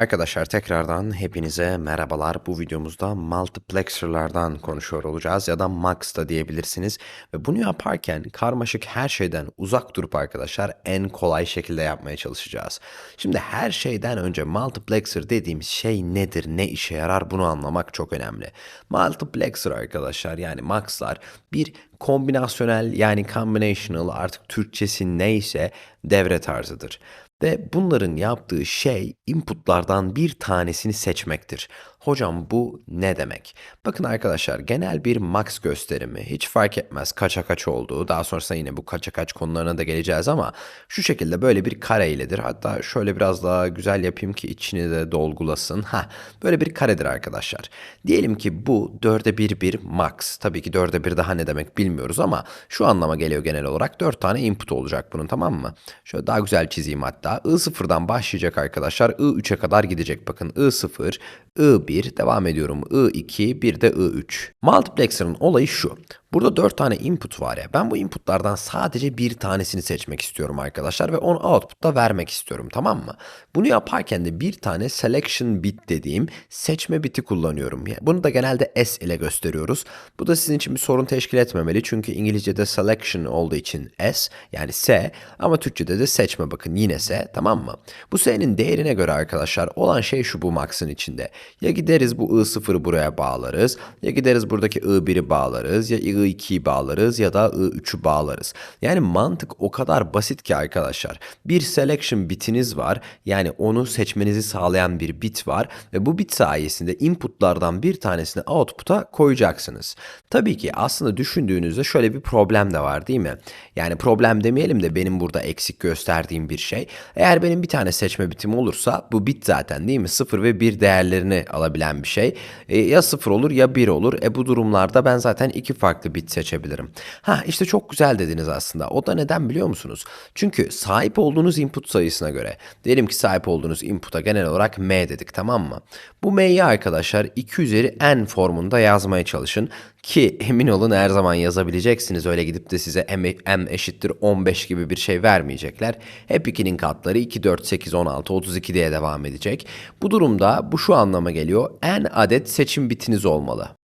Arkadaşlar tekrardan hepinize merhabalar. Bu videomuzda multiplexer'lardan konuşuyor olacağız ya da max da diyebilirsiniz. Ve bunu yaparken karmaşık her şeyden uzak durup arkadaşlar en kolay şekilde yapmaya çalışacağız. Şimdi her şeyden önce multiplexer dediğimiz şey nedir, ne işe yarar bunu anlamak çok önemli. Multiplexer arkadaşlar yani max'lar bir kombinasyonel yani combinational artık Türkçesi neyse devre tarzıdır. Ve bunların yaptığı şey inputlardan bir tanesini seçmektir. Hocam bu ne demek? Bakın arkadaşlar genel bir max gösterimi hiç fark etmez kaça kaç olduğu. Daha sonrasında yine bu kaça kaç konularına da geleceğiz ama şu şekilde böyle bir kare iledir. Hatta şöyle biraz daha güzel yapayım ki içini de dolgulasın. Ha, böyle bir karedir arkadaşlar. Diyelim ki bu 4'e 1 bir max. Tabii ki 4'e 1 daha ne demek bilmiyoruz ama şu anlama geliyor genel olarak. 4 tane input olacak bunun tamam mı? Şöyle daha güzel çizeyim hatta. I0'dan başlayacak arkadaşlar. I3'e kadar gidecek. Bakın I0, I1 devam ediyorum. I2 bir de I3. Multiplexer'ın olayı şu. Burada 4 tane input var ya. Ben bu inputlardan sadece bir tanesini seçmek istiyorum arkadaşlar ve onu output'ta vermek istiyorum tamam mı? Bunu yaparken de bir tane selection bit dediğim seçme biti kullanıyorum. Bunu da genelde S ile gösteriyoruz. Bu da sizin için bir sorun teşkil etmemeli çünkü İngilizce'de selection olduğu için S yani S ama Türkçe'de de seçme bakın yine S tamam mı? Bu S'nin değerine göre arkadaşlar olan şey şu bu max'ın içinde. Ya gideriz bu I0'ı buraya bağlarız ya gideriz buradaki I1'i bağlarız ya I2'yi bağlarız ya da I3'ü bağlarız. Yani mantık o kadar basit ki arkadaşlar. Bir selection bitiniz var. Yani onu seçmenizi sağlayan bir bit var ve bu bit sayesinde inputlardan bir tanesini output'a koyacaksınız. Tabii ki aslında düşündüğünüzde şöyle bir problem de var değil mi? Yani problem demeyelim de benim burada eksik gösterdiğim bir şey. Eğer benim bir tane seçme bitim olursa bu bit zaten değil mi? 0 ve 1 değerlerini alabilen bir şey. E, ya 0 olur ya 1 olur. E bu durumlarda ben zaten iki farklı bit seçebilirim. Ha işte çok güzel dediniz aslında. O da neden biliyor musunuz? Çünkü sahip olduğunuz input sayısına göre. Diyelim ki sahip olduğunuz input'a genel olarak m dedik tamam mı? Bu m'yi arkadaşlar 2 üzeri n formunda yazmaya çalışın. Ki emin olun her zaman yazabileceksiniz. Öyle gidip de size m, m eşittir 15 gibi bir şey vermeyecekler. Hep 2'nin katları 2, 4, 8, 16, 32 diye devam edecek. Bu durumda bu şu anlama geliyor. n adet seçim bitiniz olmalı.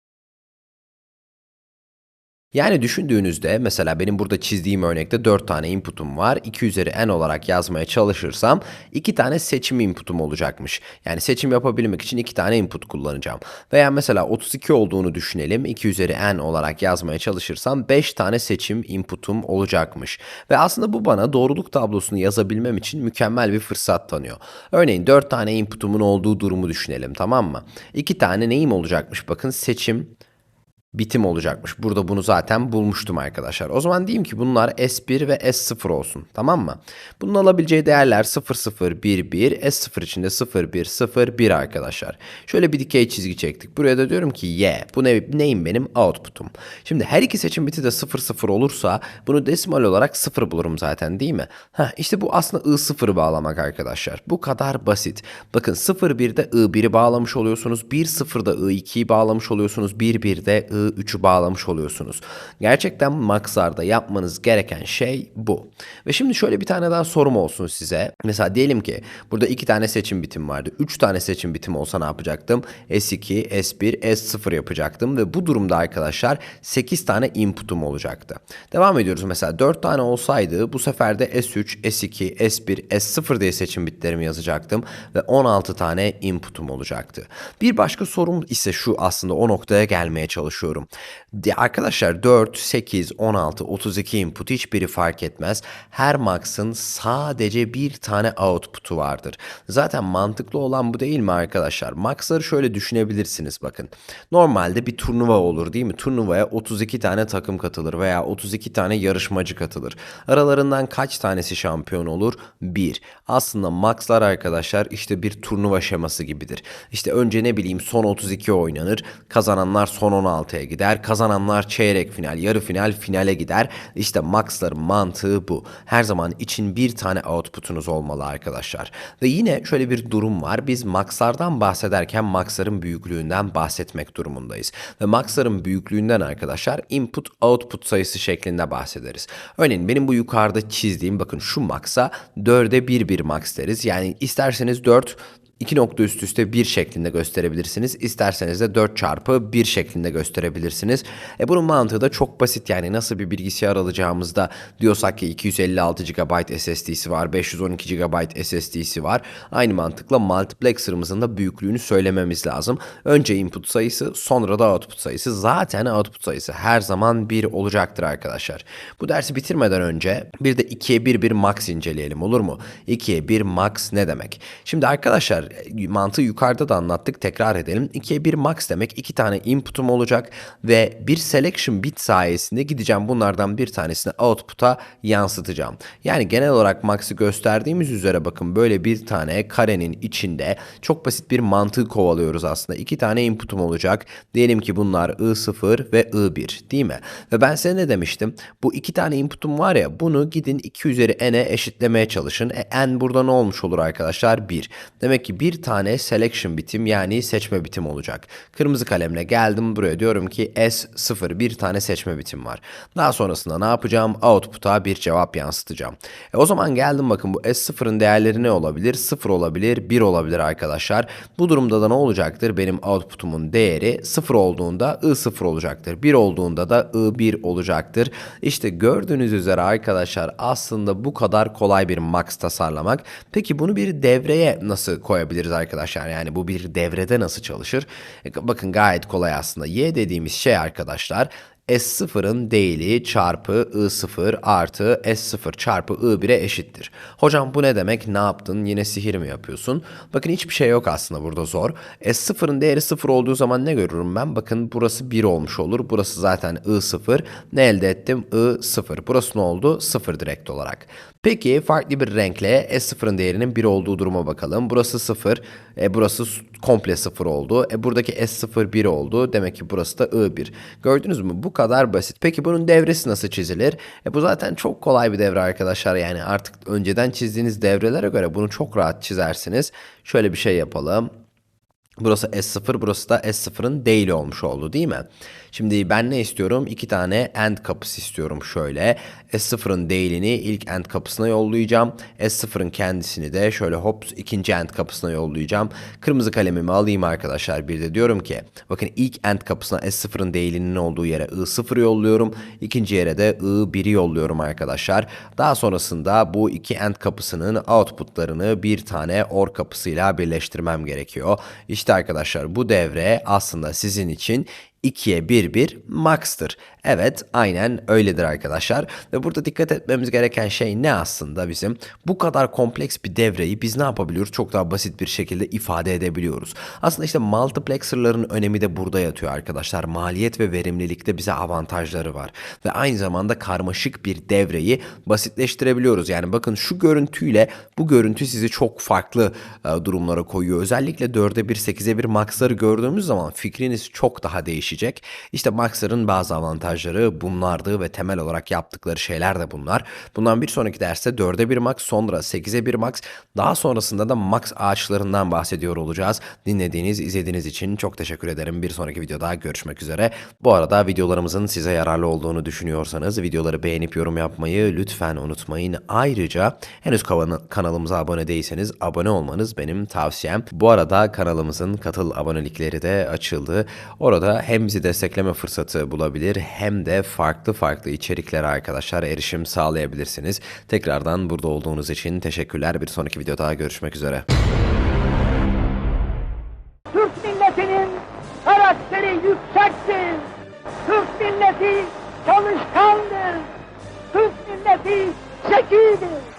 Yani düşündüğünüzde mesela benim burada çizdiğim örnekte 4 tane inputum var. 2 üzeri n olarak yazmaya çalışırsam 2 tane seçim inputum olacakmış. Yani seçim yapabilmek için 2 tane input kullanacağım. Veya mesela 32 olduğunu düşünelim. 2 üzeri n olarak yazmaya çalışırsam 5 tane seçim inputum olacakmış. Ve aslında bu bana doğruluk tablosunu yazabilmem için mükemmel bir fırsat tanıyor. Örneğin 4 tane inputumun olduğu durumu düşünelim tamam mı? 2 tane neyim olacakmış bakın seçim bitim olacakmış. Burada bunu zaten bulmuştum arkadaşlar. O zaman diyeyim ki bunlar S1 ve S0 olsun. Tamam mı? Bunun alabileceği değerler 0, 0, 1, 1. S0 içinde 0, 1, 0, 1 arkadaşlar. Şöyle bir dikey çizgi çektik. Buraya da diyorum ki Y. Bu ne, neyim benim? Output'um. Şimdi her iki seçim biti de 0, 0 olursa bunu desimal olarak 0 bulurum zaten değil mi? Heh, işte bu aslında I0'ı bağlamak arkadaşlar. Bu kadar basit. Bakın 0, 1'de I1'i bağlamış oluyorsunuz. 1, 0'da I2'yi bağlamış oluyorsunuz. 1, 1'de I 3'ü bağlamış oluyorsunuz. Gerçekten Maxar'da yapmanız gereken şey bu. Ve şimdi şöyle bir tane daha sorum olsun size. Mesela diyelim ki burada iki tane seçim bitim vardı. Üç tane seçim bitim olsa ne yapacaktım? S2, S1, S0 yapacaktım ve bu durumda arkadaşlar 8 tane input'um olacaktı. Devam ediyoruz mesela 4 tane olsaydı bu sefer de S3, S2, S1, S0 diye seçim bitlerimi yazacaktım ve 16 tane input'um olacaktı. Bir başka sorum ise şu aslında o noktaya gelmeye çalışıyorum istiyorum. Arkadaşlar 4, 8, 16, 32 input hiçbiri fark etmez. Her max'ın sadece bir tane output'u vardır. Zaten mantıklı olan bu değil mi arkadaşlar? Max'ları şöyle düşünebilirsiniz bakın. Normalde bir turnuva olur değil mi? Turnuvaya 32 tane takım katılır veya 32 tane yarışmacı katılır. Aralarından kaç tanesi şampiyon olur? 1. Aslında max'lar arkadaşlar işte bir turnuva şeması gibidir. İşte önce ne bileyim son 32 oynanır. Kazananlar son 16'ya gider. Kazananlar çeyrek final, yarı final, finale gider. İşte Max'ların mantığı bu. Her zaman için bir tane output'unuz olmalı arkadaşlar. Ve yine şöyle bir durum var. Biz Max'lardan bahsederken Max'ların büyüklüğünden bahsetmek durumundayız. Ve Max'ların büyüklüğünden arkadaşlar input output sayısı şeklinde bahsederiz. Örneğin benim bu yukarıda çizdiğim bakın şu Max'a 4'e 1 bir Max deriz. Yani isterseniz 4 2 nokta üst üste 1 şeklinde gösterebilirsiniz. İsterseniz de 4 çarpı 1 şeklinde gösterebilirsiniz. E bunun mantığı da çok basit yani nasıl bir bilgisayar alacağımızda diyorsak ki 256 GB SSD'si var, 512 GB SSD'si var. Aynı mantıkla multiplexer'ımızın da büyüklüğünü söylememiz lazım. Önce input sayısı sonra da output sayısı. Zaten output sayısı her zaman 1 olacaktır arkadaşlar. Bu dersi bitirmeden önce bir de 2'ye 1 bir max inceleyelim olur mu? 2'ye 1 max ne demek? Şimdi arkadaşlar mantığı yukarıda da anlattık tekrar edelim. 2'ye 1 max demek 2 tane input'um olacak ve bir selection bit sayesinde gideceğim bunlardan bir tanesini output'a yansıtacağım. Yani genel olarak max'ı gösterdiğimiz üzere bakın böyle bir tane karenin içinde çok basit bir mantığı kovalıyoruz aslında. İki tane input'um olacak. Diyelim ki bunlar I0 ve I1 değil mi? Ve ben size ne demiştim? Bu iki tane input'um var ya bunu gidin 2 üzeri n'e eşitlemeye çalışın. E, n burada ne olmuş olur arkadaşlar? 1. Demek ki bir tane selection bitim yani seçme bitim olacak. Kırmızı kalemle geldim buraya diyorum ki S0 bir tane seçme bitim var. Daha sonrasında ne yapacağım? Output'a bir cevap yansıtacağım. E, o zaman geldim bakın bu S0'ın değerleri ne olabilir? 0 olabilir, 1 olabilir arkadaşlar. Bu durumda da ne olacaktır? Benim output'umun değeri 0 olduğunda I0 olacaktır. 1 olduğunda da I1 olacaktır. İşte gördüğünüz üzere arkadaşlar aslında bu kadar kolay bir max tasarlamak. Peki bunu bir devreye nasıl koyabiliriz arkadaşlar? Yani bu bir devrede nasıl çalışır? E, bakın gayet kolay aslında. Y dediğimiz şey arkadaşlar S0'ın değili çarpı I0 artı S0 çarpı I1'e eşittir. Hocam bu ne demek? Ne yaptın? Yine sihir mi yapıyorsun? Bakın hiçbir şey yok aslında burada zor. S0'ın değeri 0 olduğu zaman ne görürüm ben? Bakın burası 1 olmuş olur. Burası zaten I0. Ne elde ettim? I0. Burası ne oldu? 0 direkt olarak. Peki farklı bir renkle S0'ın değerinin 1 olduğu duruma bakalım. Burası 0. E, burası komple 0 oldu. E, buradaki S0 1 oldu. Demek ki burası da I1. Gördünüz mü? Bu kadar basit. Peki bunun devresi nasıl çizilir? E, bu zaten çok kolay bir devre arkadaşlar. Yani artık önceden çizdiğiniz devrelere göre bunu çok rahat çizersiniz. Şöyle bir şey yapalım. Burası S0, burası da S0'ın değili olmuş oldu değil mi? Şimdi ben ne istiyorum? İki tane end kapısı istiyorum şöyle. S0'ın değilini ilk end kapısına yollayacağım. S0'ın kendisini de şöyle hop ikinci end kapısına yollayacağım. Kırmızı kalemimi alayım arkadaşlar. Bir de diyorum ki bakın ilk end kapısına S0'ın değilinin olduğu yere I0 yolluyorum. İkinci yere de I1'i yolluyorum arkadaşlar. Daha sonrasında bu iki end kapısının outputlarını bir tane OR kapısıyla birleştirmem gerekiyor. İşte arkadaşlar bu devre aslında sizin için 2'ye 1 bir max'tır. Evet aynen öyledir arkadaşlar. Ve burada dikkat etmemiz gereken şey ne aslında bizim? Bu kadar kompleks bir devreyi biz ne yapabiliyoruz? Çok daha basit bir şekilde ifade edebiliyoruz. Aslında işte multiplexer'ların önemi de burada yatıyor arkadaşlar. Maliyet ve verimlilikte bize avantajları var. Ve aynı zamanda karmaşık bir devreyi basitleştirebiliyoruz. Yani bakın şu görüntüyle bu görüntü sizi çok farklı e, durumlara koyuyor. Özellikle 4'e 1, 8'e 1 max'ları gördüğümüz zaman fikriniz çok daha değişecek. İşte max'ların bazı avantajları bunlardı ve temel olarak yaptıkları şeyler de bunlar. Bundan bir sonraki derste 4'e 1 max sonra 8'e 1 max daha sonrasında da max ağaçlarından bahsediyor olacağız. Dinlediğiniz, izlediğiniz için çok teşekkür ederim. Bir sonraki videoda görüşmek üzere. Bu arada videolarımızın size yararlı olduğunu düşünüyorsanız videoları beğenip yorum yapmayı lütfen unutmayın. Ayrıca henüz kanalımıza abone değilseniz abone olmanız benim tavsiyem. Bu arada kanalımızın katıl abonelikleri de açıldı. Orada hem bizi destekleme fırsatı bulabilir hem de farklı farklı içeriklere arkadaşlar erişim sağlayabilirsiniz. Tekrardan burada olduğunuz için teşekkürler. Bir sonraki videoda görüşmek üzere. Türk milletinin karakteri yüksektir. Türk milleti çalışkandır. Türk milleti zekidir.